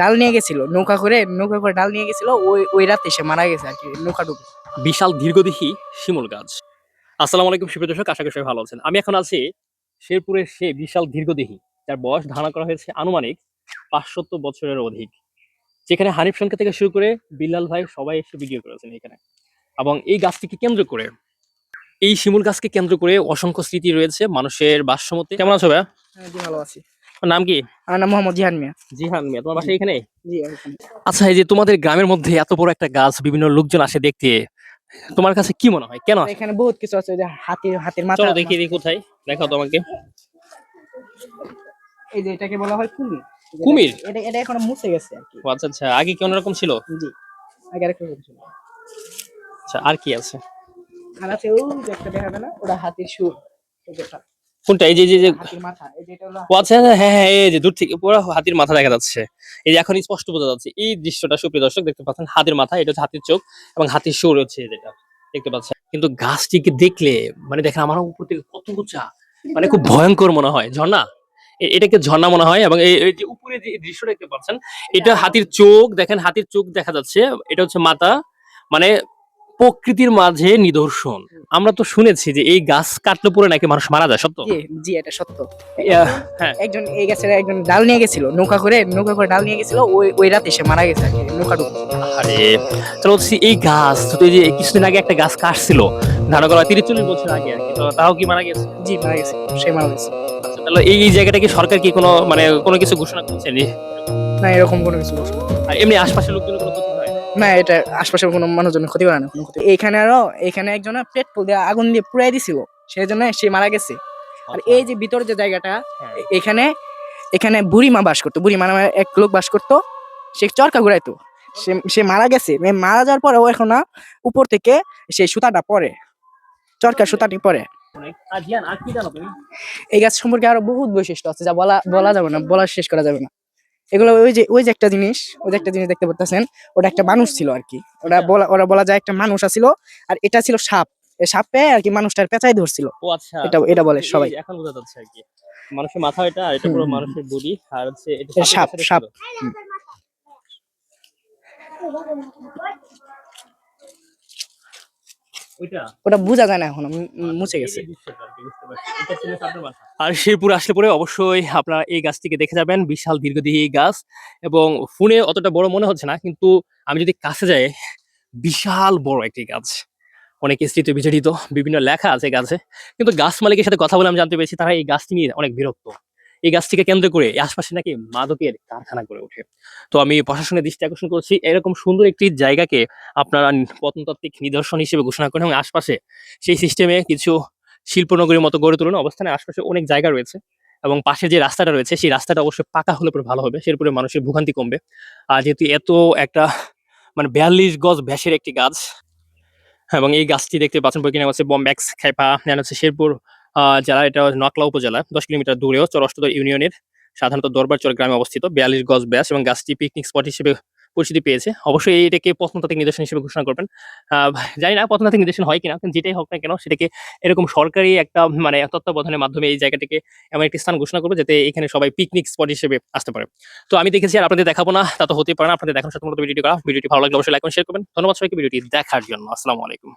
ডাল নিয়ে গেছিল নৌকা করে নৌকা করে ডাল নিয়ে গেছিল ওই ওই রাতে সে মারা গেছে আর কি নৌকা ডুবে। বিশাল দীর্ঘদেহী শিমুল গাছ। আসসালামু আলাইকুম সুপ্রিয় দর্শক আশা করি সবাই ভালো আছেন। আমি এখন আছি শেরপুরের সে বিশাল দীর্ঘদেহী যার বয়স ধারণা করা হয়েছে আনুমানিক পাঁচশত বছরের অধিক। যেখানে হানিফ সংখ্যা থেকে শুরু করে বিল্লাল ভাই সবাই এসে ভিডিও করেছেন এখানে। এবং এই গাছটিকে কেন্দ্র করে এই শিমুল গাছকে কেন্দ্র করে অসংখ্য স্মৃতি রয়েছে মানুষের বাসমতে কেমন আছো ভাইয়া? হ্যাঁ, ভালো আছি। নাম কি? আমার নাম মোহাম্মদ জিহান মিয়া। জিহান মিয়া তোমার বাসা এখানে জি আচ্ছা এই যে তোমাদের গ্রামের মধ্যে এত বড় একটা গাছ বিভিন্ন লোকজন আসে দেখতে তোমার কাছে কি মনে হয়? কেন এখানে বহুত কিছু আছে যে হাতির হাতির মাথা চলো দেখি দেখি কোথায় দেখাও তোমাকে। এই যে এটাকে বলা হয় কুমির। কুমির? এটা এটা এখন মুছে গেছে আর কি। আচ্ছা আচ্ছা আগে কি অন্যরকম ছিল? জি আগে আরেকটা রকম ছিল। আচ্ছা আর কি আছে? আর আছে ওই একটা দেখাবে না ওটা হাতির সুর যেটা, কোনটা? এই যে যে আচ্ছা আচ্ছা, হ্যাঁ হ্যাঁ এই যে দূর থেকে পুরো হাতির মাথা দেখা যাচ্ছে। এই যে এখন স্পষ্ট বোঝা যাচ্ছে। এই দৃশ্যটা সুপ্রিয় দর্শক দেখতে পাচ্ছেন হাতির মাথা এটা হচ্ছে হাতির চোখ এবং হাতির সুর হচ্ছে যেটা দেখতে পাচ্ছেন। কিন্তু গাছটিকে দেখলে মানে দেখেন আমার উপর থেকে কত উঁচা মানে খুব ভয়ঙ্কর মনে হয়। ঝর্ণা? এটাকে ঝর্ণা মনে হয় এবং এই এই যে উপরে যে দৃশ্য দেখতে পাচ্ছেন এটা হাতির চোখ দেখেন হাতির চোখ দেখা যাচ্ছে। এটা হচ্ছে মাথা মানে প্রকৃতির মাঝে নিদর্শন। আমরা তো শুনেছি যে এই গাছ কাটলে পরে নাকি মানুষ মারা যায় সত্য? জি এটা সত্য। হ্যাঁ। একজন এই গাছের একজন ডাল নিয়ে গেছিল নৌকা করে নৌকা করে ডাল নিয়ে গেছিল ওই ওই রাতে সে মারা গেছে নৌকা আরে তাহলে হচ্ছে এই গাছ তো যে কিছুদিন আগে একটা গাছ কাটছিল ধারণা করা তিরিশ চল্লিশ বছর আগে আর কি তাও কি মারা গেছে? জি মারা গেছে সে মারা গেছে। আচ্ছা, তাহলে এই জায়গাটা কি সরকার কি কোনো মানে কোনো কিছু ঘোষণা করছে না এরকম কোনো কিছু না। আর এমনি আশপাশের লোকজন কোনো না এটা আশপাশের কোনো মানুষজনের ক্ষতি করে না কোনো ক্ষতি। এইখানে আরও এখানে একজন পেট্রোল দিয়ে আগুন দিয়ে পুড়াই দিছিল সেই জন্য সে মারা গেছে। আর এই যে ভিতরে যে জায়গাটা হ্যাঁ। এখানে এখানে বুড়িমা বাস করতো বুড়িমা নামে এক লোক বাস করতো সে চরকা ঘুরাইতো। সে সে মারা গেছে মারা যাওয়ার পরেও এখন উপর থেকে সেই সুতাটা পরে চরকা সুতাটি পরে। এই গাছ সম্পর্কে আরও বহুত বৈশিষ্ট্য আছে যা বলা বলা যাবে না বলা শেষ করা যাবে না। এগুলো ওই যে ওই যে একটা জিনিস ওই যে একটা জিনিস দেখতে পারতেছেন ওটা একটা মানুষ ছিল আর কি। ওটা বলা ওরা বলা যায় একটা মানুষ আছিল আর এটা ছিল সাপ। সাপে আর কি মানুষটার পেঁচাই ধরছিল। ও আচ্ছা। এটা এটা বলে সবাই। এখন বোঝা যাচ্ছে আর কি। মানুষের মাথা এটা এটা পুরো মানুষের বডি আর হচ্ছে এটা সাপ, সাপ। ওটা বোঝা যায় না এখন উম, মুছে গেছে। আর শেরপুর আসলে পরে অবশ্যই আপনারা এই গাছটিকে দেখে যাবেন বিশাল দীর্ঘদেহী এই গাছ। এবং ফোনে অতটা বড় মনে হচ্ছে না কিন্তু আমি যদি কাছে যাই বিশাল বড় একটি গাছ। অনেক স্মৃতি বিজড়িত বিভিন্ন লেখা আছে গাছে। কিন্তু গাছ মালিকের সাথে কথা বলে আমি জানতে পেরেছি তারা এই গাছটি নিয়ে অনেক বিরক্ত। এই গাছটিকে কেন্দ্র করে আশপাশে নাকি মাদকের কারখানা করে ওঠে। তো আমি প্রশাসনের দৃষ্টি আকর্ষণ করছি, এরকম সুন্দর একটি জায়গাকে আপনারা প্রত্নতাত্ত্বিক নিদর্শন হিসেবে ঘোষণা করেন এবং আশপাশে সেই সিস্টেমে কিছু শিল্পনগরীর মতো গড়ে তুলুন। অবস্থানে আশপাশে অনেক জায়গা রয়েছে এবং পাশে যে রাস্তাটা রয়েছে, সেই রাস্তাটা অবশ্যই পাকা হলে পরে ভালো হবে সেরপরে মানুষের ভোগান্তি কমবে। আর যেহেতু এত একটা মানে বিয়াল্লিশ গজ ভ্যাসের একটি গাছ এবং এই গাছটি দেখতে পাচ্ছেন বইকিনা হচ্ছে বম্ব্যাক্স খাইপা হচ্ছে শেরপুর জেলা এটা নকলা উপজেলা, দশ কিলোমিটার দূরেও চরষ্টদর ইউনিয়নের সাধারণত দরবারচর গ্রামে অবস্থিত, বিয়াল্লিশ গজ ব্যাস এবং গাছটি পিকনিক স্পট হিসেবে পরিচিতি পেয়েছে। অবশ্যই এটাকে প্রত্নতাত্ত্বিক নিদর্শন হিসেবে ঘোষণা করবেন। জানি না প্রত্নতাত্ত্বিক নিদর্শন হয় কিনা, যেটাই হোক না কেন, সেটাকে এরকম সরকারি একটা মানে তত্ত্বাবধানের মাধ্যমে এই জায়গাটিকে এমন একটি স্থান ঘোষণা করবে যাতে এখানে সবাই পিকনিক স্পট হিসেবে আসতে পারে। তো আমি দেখেছি আর আপনাদের দেখাবো না, তা তো হতেই পারে না, আপনাদের দেখানোর সাথে ভিডিওটি করা। ভিডিওটি ভালো লাগলে অবশ্যই লাইক শেয়ার করবেন। ধন্যবাদ সবাইকে, ভিডিওটি দেখার জন্য। আসসালামু আলাইকুম।